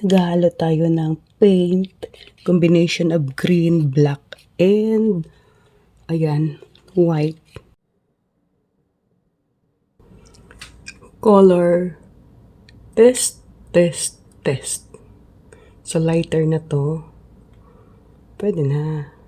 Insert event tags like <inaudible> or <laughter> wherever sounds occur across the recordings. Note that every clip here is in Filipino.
naghahalo tayo ng paint, combination of green, black, and ayan, white. Color, test, test, test. So lighter na to. Pwede na.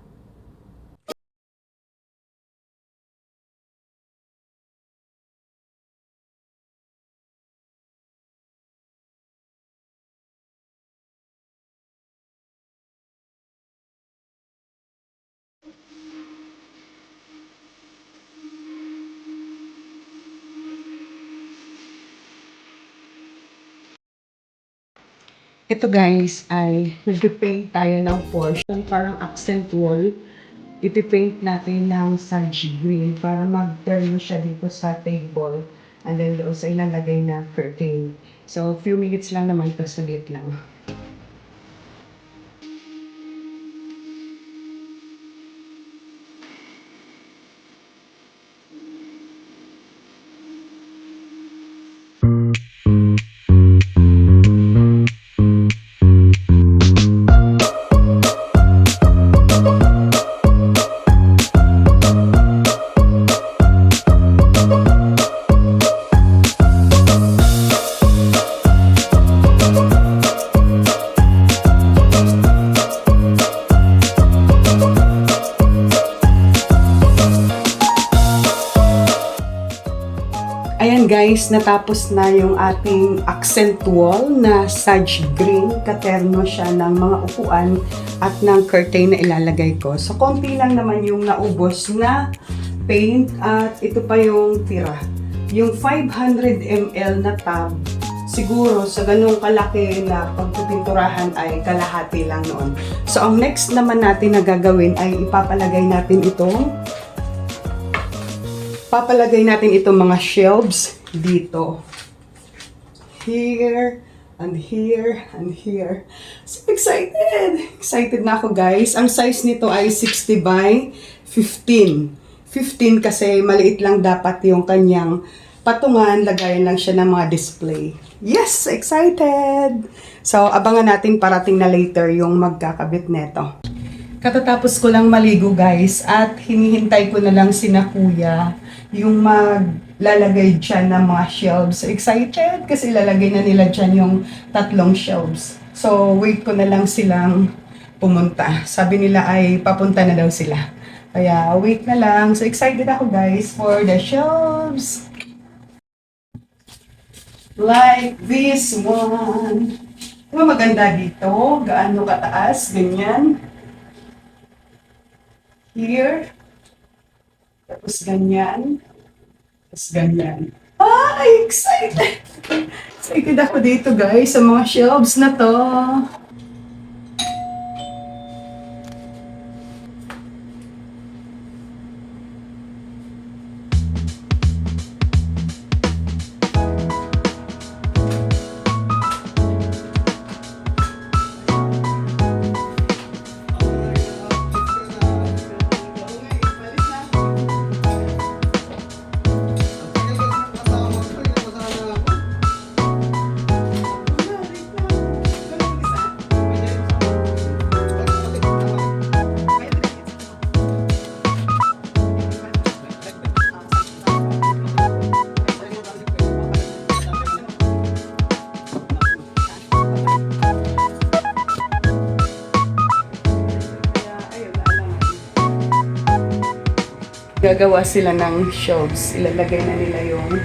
Ito guys ay nag-paint tayo ng portion, parang accent wall. Ipipaint natin ng sage green para mag-turn siya dito sa table. And then doon sa ilalagay na curtain. So, few minutes lang naman ito, saglit lang. Ayan guys, natapos na yung ating accent wall na sage green. Katerno siya ng mga upuan at ng curtain na ilalagay ko. So, konti lang naman yung naubos na paint at ito pa yung tira. Yung 500 ml na tub, siguro sa ganung kalaki na pagpipinturahan ay kalahati lang noon. So, ang next naman natin na gagawin ay ipapalagay natin itong papalagay natin itong mga shelves dito. Here, and here, and here. So excited! Excited na ako guys. Ang size nito ay 60 by 15. 15 kasi maliit lang dapat yung kanyang patungan. Lagayan lang siya ng mga display. Yes! Excited! So abangan natin parating na later yung magkakabit neto. Katatapos ko lang maligo guys at hinihintay ko na lang sina kuya yung maglalagay dyan ng mga shelves. So, excited kasi lalagay na nila dyan yung tatlong shelves. So, wait ko na lang silang pumunta. Sabi nila ay papunta na daw sila. Kaya, wait na lang. So, excited ako guys for the shelves. Like this one. Diba maganda dito? Gaano kataas? Ganyan. Here. Tapos ganyan. Tapos ganyan. Ay, excited! <laughs> Excited ako dito guys sa mga shelves na to. Gagawa sila ng shelves. Ilalagay na nila yung